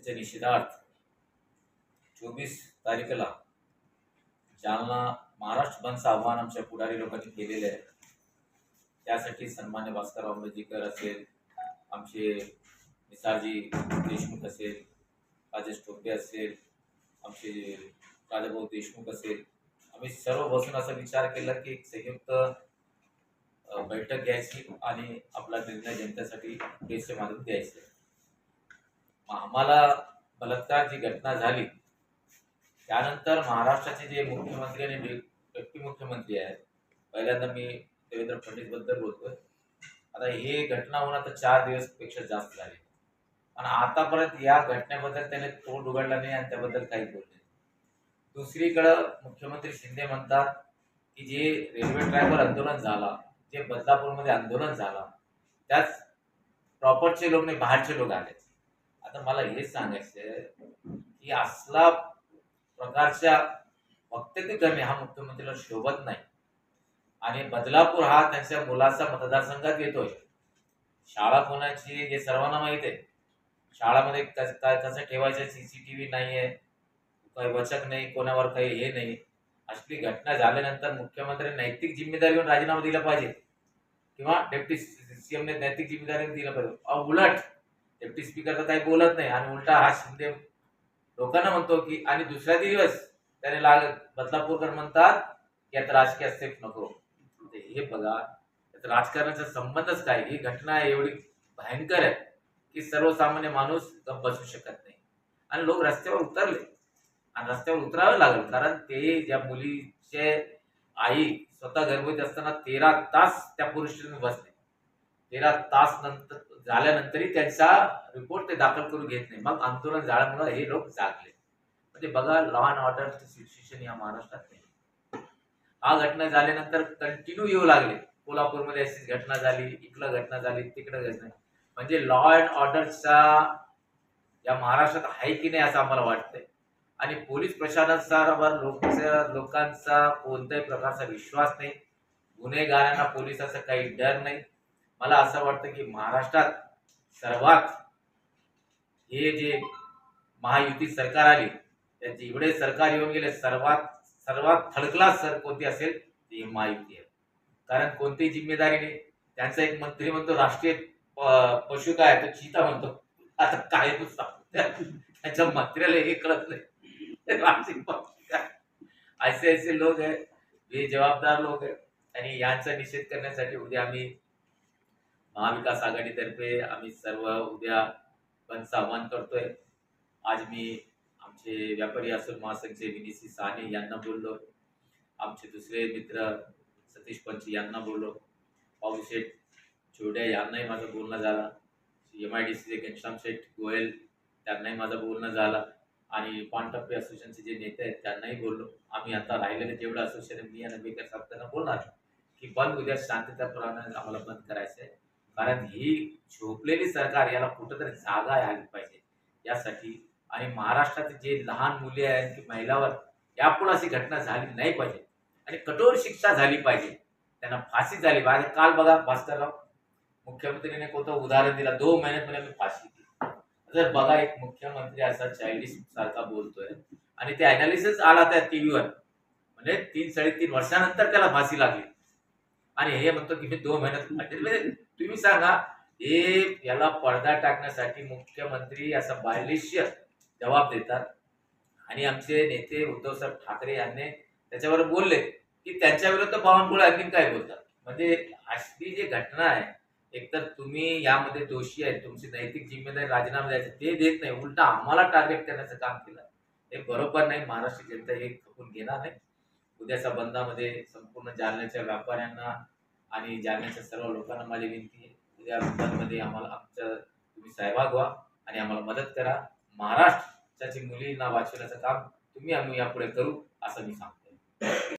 त्याच्या निषेधार्थ चोवीस तारखेला जालना महाराष्ट्र बंदचं आव्हान आमच्या पुढारी लोकांनी केलेलं आहे. त्यासाठी सन्मान्य भास्कर आंबेडकर असेल आमचे निसारजी देशमुख असेल राजेश टोपे असेल आमचे राजाभाऊ देशमुख असेल आम्ही सर्व बसून असा विचार केला की एक संयुक्त बैठक घ्यायची आणि आपला निर्णय जनतेसाठी प्रेसच्या माध्यम द्यायचे आम्हाला बलात्कार जी घटना झाली त्यानंतर महाराष्ट्राचे जे मुख्यमंत्री आणि डे- डेप्टी मुख्यमंत्री आहेत पहिल्यांदा मी देवेंद्र फडणवीसबद्दल बोलतोय. आता हे घटना होऊन आता चार दिवसपेक्षा जास्त झाली. आणि आतापर्यंत या घटनेबद्दल त्याने तोंड उघडला नाही आणि त्याबद्दल काही बोलले दुसरीकडं मुख्यमंत्री शिंदे म्हणतात की जे रेल्वे ट्रॅकवर आंदोलन झाला जे बदलापूरमध्ये आंदोलन झाला त्याच प्रॉपरचे लोक नाही बाहेरचे लोक आले आता मला हे सांगायचं की असला प्रकारच्या वक्तव्य करणे हा मुख्यमंत्र्याला शोभत नाही. आणि बदलापूर हा त्यांच्या मुलाचा मतदारसंघात येतोय. शाळा कोणाची हे सर्वांना माहीत आहे. शाळामध्ये कसं ठेवायचं सी कसं ठेवायचं? सीसीटीव्ही नाही आहे काही वचक नाही कोणावर काही हे नाही. असली घटना झाल्यानंतर मुख्यमंत्री नैतिक जिम्मेदारी घेऊन राजीनामा दिला पाहिजे. किंवा डेप्टी सीएमने नैतिक जिम्मेदारी दिला पाहिजे. उलट डेप्टी स्पीकर तर काही बोलत नाही. आणि उलटा हा शिंदे लोकांना म्हणतो की आणि दुसऱ्या दिवस त्याने लाग बदलापूरकर म्हणतात की आता राजकीय हस्तक्षेप नको. हे बघा यात राजकारणाचा संबंधच काय? ही घटना एवढी भयंकर आहे की सर्वसामान्य माणूस गप्प बसू शकत नाही. आणि लोक रस्त्यावर उतरले. आणि रस्त्यावर उतरावे लागलं कारण ते ज्या मुलीचे आई स्वतः गर्भवती असताना तेरा तास त्या पुरुषांनी बसले. तेरा तास नंतर झाल्यानंतरही त्यांचा रिपोर्ट ते दाखल करून घेत नाही. मग आंदोलन झाल्यामुळे हे लोक जागले. म्हणजे बघा लॉ अँड ऑर्डरचं सिच्युएशन या महाराष्ट्रात नाही. हा घटना झाल्यानंतर कंटिन्यू येऊ लागले. कोल्हापूरमध्ये अशीच घटना झाली इकडं घटना झाली तिकडं घटना म्हणजे लॉ अँड ऑर्डरचा या महाराष्ट्रात आहे की नाही असं आम्हाला वाटतंय. आणि पोलीस प्रशासनावर लोकच्या लोकांचा कोणत्याही प्रकारचा विश्वास नाही. गुन्हेगारांना पोलिसाचा काही डर नाही. मला असं वाटतं की महाराष्ट्रात सर्वात हे जे महायुती सरकार आली त्या जेवढे सरकार येऊन गेले सर्वात सर्वात थडकला सर कोणती असेल ती महायुती आहे. कारण कोणतीही जिम्मेदारी नाही. त्यांचा एक मंत्री म्हणतो राष्ट्रीय प- पशु काय तो चिता म्हणतो. आता काय त्याच्या मंत्र्याला हे कळत नाही. असे असे लोक आहे हे जबाबदार लोक आहे आणि यांचा निषेध करण्यासाठी उद्या आम्ही महाविकास आघाडीतर्फे आम्ही सर्व उद्या बंदचं आवाहन करतोय. आज मी आमचे व्यापारी असून महासंघचे विनीसी साने यांना बोललो. आमचे दुसरे मित्र सतीश पंच यांना बोललो. पाऊशेठ छोड्या यांनाही माझं बोलणं झालं. एम आय डी सीचे घनश्याम शेठ गोयल त्यांनाही माझं बोलणं झालं. आणि पानटप्पे असोसिएशनचे जे नेते आहेत त्यांनाही बोललो. आम्ही आता राहिलेले जेवढं असोसिएशन मी आणि बेकर साहेब त्यांना बोलणार की बंद उद्या शांतताप्रमाणे आम्हाला बंद करायचं आहे कारण ही झोपलेली सरकार याला कुठंतरी जागा आली पाहिजे. यासाठी आणि महाराष्ट्रात जे लहान मुले आहेत की महिलावर यापुढे अशी घटना झाली नाही पाहिजे. आणि कठोर शिक्षा झाली पाहिजे. त्यांना फाशी झाली पाहिजे. काल बघा भास्करराव मुख्यमंत्रीने कोणतं उदाहरण दिलं? दोन महिन्यात म्हणे मी फाशी दिली जर बघा एक मुख्यमंत्री असा चायल्डिश सारखा बोलतोय आणि ते अनालिसिस आला त्या टीव्हीवर म्हणजे तीन साडेतीन वर्षानंतर त्याला फाशी लागली. आणि हे म्हणतो की मी दोन महिन्यात फाशी म्हणजे तुम्ही सांगा हे याला पडदा टाकण्यासाठी मुख्यमंत्री असा बालिश्य जबाब देतात. आणि आमचे नेते उद्धवसाहेब ठाकरे यांनी त्याच्यावर बोलले की त्यांच्याविरुद्ध बावनकुळे आणखी काय बोलतात? म्हणजे अशी जी घटना आहे एकतर तुम्ही यामध्ये दोषी आहे तुमची नैतिक जिम्मेदारी राजीनामा द्यायचं ते देत नाही उलटा आम्हाला टार्गेट करण्याचं काम केलं. हे बरोबर नाही महाराष्ट्र जनता हे खपून घेणार नाही. उद्याच्या बंदामध्ये संपूर्ण जालन्याच्या व्यापाऱ्यांना आणि जालन्याच्या सर्व लोकांना माझी विनंती आहे या बंदमध्ये आम्हाला आमच्या तुम्ही सहभाग व्हा आणि आम्हाला मदत करा. महाराष्ट्राची मुलींना वाचवण्याचं काम तुम्ही आम्ही यापुढे करू असं मी सांगतो